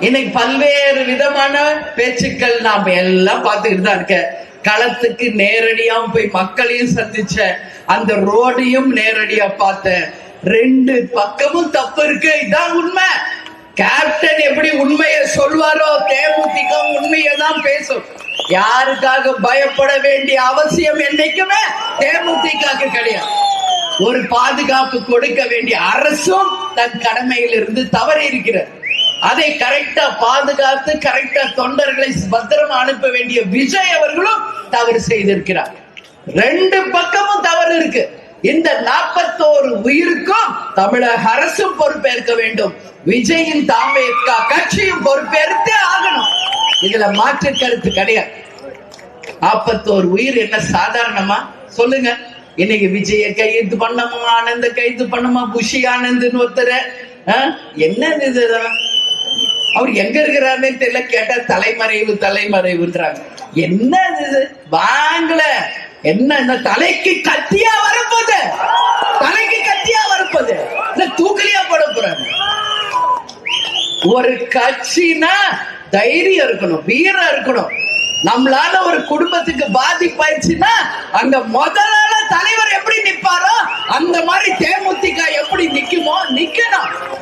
இன்னைக்கு பல்வேறு விதமான பேச்சுக்கள் நாம எல்லாம் பார்த்துக்கிட்டு தான் இருக்க களத்துக்கு நேரடியா போய் மக்களையும் சந்திச்ச அந்த ரோடையும் நேரடியா பார்த்தேன். ரெண்டு பக்கமும் தப்பு இருக்கு. இதான் உண்மை. கேப்டன் எப்படி உண்மையை சொல்வாரோ தேமுதிக உண்மையை தான் பேசும். யாருக்காக பயப்பட வேண்டிய அவசியம் என்னைக்குமே தேமுதிக கிடையாது. ஒரு பாதுகாப்பு கொடுக்க வேண்டிய அரசும் தன் கடமையிலிருந்து தவறி இருக்கிறது அதை கரெக்டா பாதுகாத்து கரெக்டா தொண்டர்களை பத்திரமா அனுப்ப வேண்டிய விஜய் அவர்களும் தவறு செய்திருக்கிறார். ரெண்டு பக்கமும் தவறு இருக்கு. இந்த நாற்பத்தோரு உயிருக்கும் தமிழக அரசும் பொறுப்பேற்க வேண்டும். விஜயின் தாமேக்கா கட்சியும் பொறுப்பேற்றே ஆகணும். இதுல மாற்று கருத்து கிடையாது. நாற்பத்தோரு உயிர் என்ன சாதாரணமா? சொல்லுங்க. இன்னைக்கு விஜய கைது பண்ணமா ஆனந்த கைது பண்ணமா புஷி ஆனந்த்னு ஒருத்தர்? என்ன இது இதெல்லாம்? அவர் எங்க இருக்கிறாருன்னு தெரியல. கேட்டா தலைமறைவு தலைமறைவுன்றாங்க. என்ன இது? வாங்கல. என்ன இந்த தலைக்கு கத்தியா வரப்போது தலைக்கு கத்தியா வரப்போது இல்ல தூக்கலியா போட போறாங்க ஒரு கட்சினா தைரியம் இருக்கணும் வீரம் இருக்கணும். நம்மளால ஒரு குடும்பத்துக்கு பாதிப்பாயிடுச்சுன்னா அங்க முதலால தலைவர் எப்படி நிப்பாரோ அந்த மாதிரி தேமுதிக